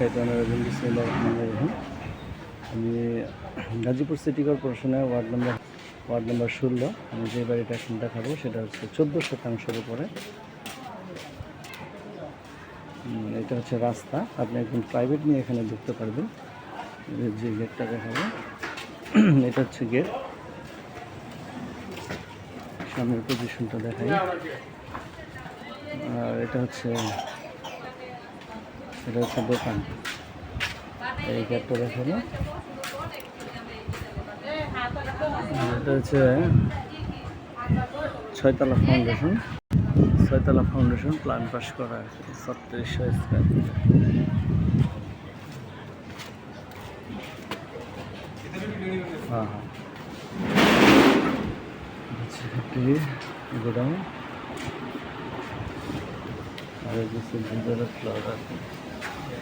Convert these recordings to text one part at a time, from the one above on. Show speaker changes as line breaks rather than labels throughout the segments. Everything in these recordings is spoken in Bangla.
রহমান রহিম আমি গাজীপুর সিটি কর্পোরেশনের ওয়ার্ড নম্বর ওয়ার্ড নম্বর ষোলো, আমি যে বাড়িটা এখন দেখাবো সেটা হচ্ছে চোদ্দ শতাংশের উপরে। এটা হচ্ছে রাস্তা। আপনি একদম প্রাইভেট নিয়ে এখানে ঢুকতে পারবেন। যে গেটটা দেখাবো। এটা হচ্ছে গেট সামনের পজিশনটা দেখাই। আর এটা হচ্ছে এটা হচ্ছে দোকান। এই গেটটা দেখাবো এটা হচ্ছে ছয়তলা ফাউন্ডেশন ছয়তলা ফাউন্ডেশন প্ল্যান পাস করা আর ছত্রিশশো স্কোয়ার হ্যাঁ হ্যাঁ। গোডাউন। আর এই যে ভিতরে ফ্লোর আর কি চাপে তাহলে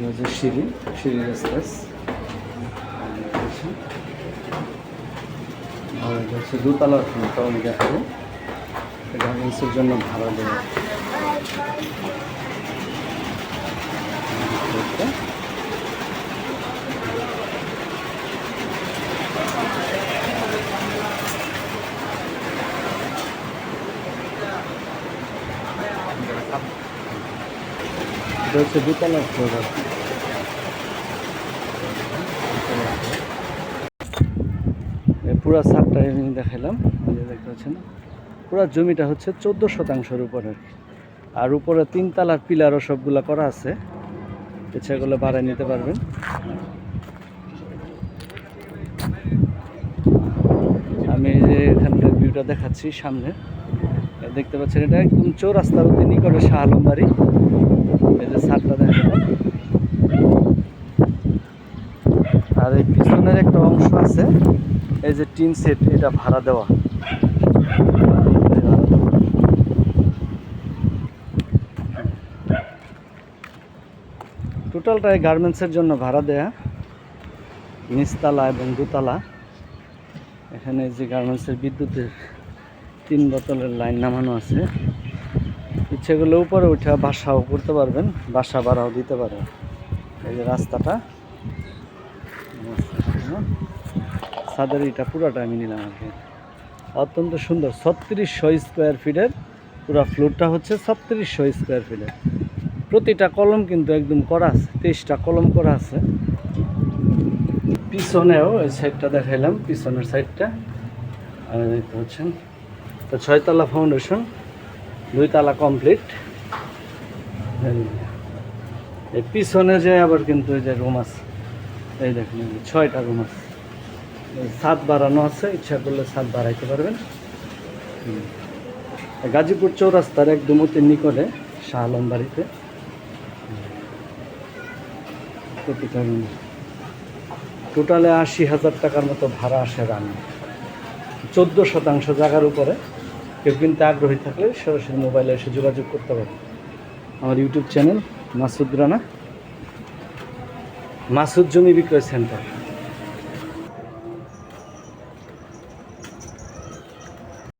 এটা হচ্ছে সিঁড়ি, সিঁড়ির স্পেস আর এটা হচ্ছে দোতলার ফ্লোরটা আমি দেখাবো গার্মেন্টসের জন্য ভাড়া দেওয়া ফ্লোরটা। এটা হচ্ছে দোতলার ফ্লোর আর পুরা সারটা আমি দেখালাম দেখতে পাচ্ছেন? পুরা জমিটা হচ্ছে চোদ্দ শতাংশের উপরে আর উপরে তিন তালার পিলারও সবগুলা করা আছে। ইচ্ছাগুলো বাড়ায় নিতে পারবেন। আমি যে এখানকার ভিউটা দেখাচ্ছি সামনে, দেখতে পাচ্ছেন এটা একদম চৌরাস্তার অতি নিকটে শাহ আলম বাড়ি আর এই পিছনের একটা অংশ আছে, এই যে টিন সেট, এটা ভাড়া দেওয়া। টোটালটা এই গার্মেন্টসের জন্য ভাড়া দেয়া। নিচতলা এবং দোতলা। এখানে যে গার্মেন্টসের বিদ্যুতের তিন বোতলের লাইন নামানো আছে। ইচ্ছে করলে উপরে উঠে বাসাও করতে পারবেন, বাসা ভাড়াও দিতে পারেন। এই যে রাস্তাটা ছাদের এটা পুরোটা আমি নিলাম আর কি। অত্যন্ত সুন্দর, ছত্রিশশো স্কোয়ার ফিটের পুরো ফ্লোরটা হচ্ছে ছত্রিশশো স্কোয়ার ফিটের। প্রতিটা কলম কিন্তু একদম করা আছে, তেইশটা কলম করা আছে। পিছনেও এই সাইডটা দেখাইলাম, পিছনের সাইডটা। দেখতে পাচ্ছেন তো ছয়তলা ফাউন্ডেশন দুইতলা কমপ্লিট এই পিছনে যে আবার কিন্তু এই যে রুম আছে, এই দেখুন ছয়টা রুম আছে। ছাদ বাড়ানো আছে, ইচ্ছা করলে ছাদ বাড়াইতে পারবেন। গাজীপুর চৌরাস্তার একদম অতি নিকটে, শাহ আলম বাড়িতে। টোটালে আশি হাজার টাকার মতো ভাড়া আসে রান্না। চোদ্দ শতাংশ জায়গার উপরে। কেউ কিনতে আগ্রহী থাকলে সরাসরি মোবাইলে এসে যোগাযোগ করতে পারে আমার ইউটিউব চ্যানেল মাসুদ রানা, মাসুদ জমি বিক্রয় সেন্টার।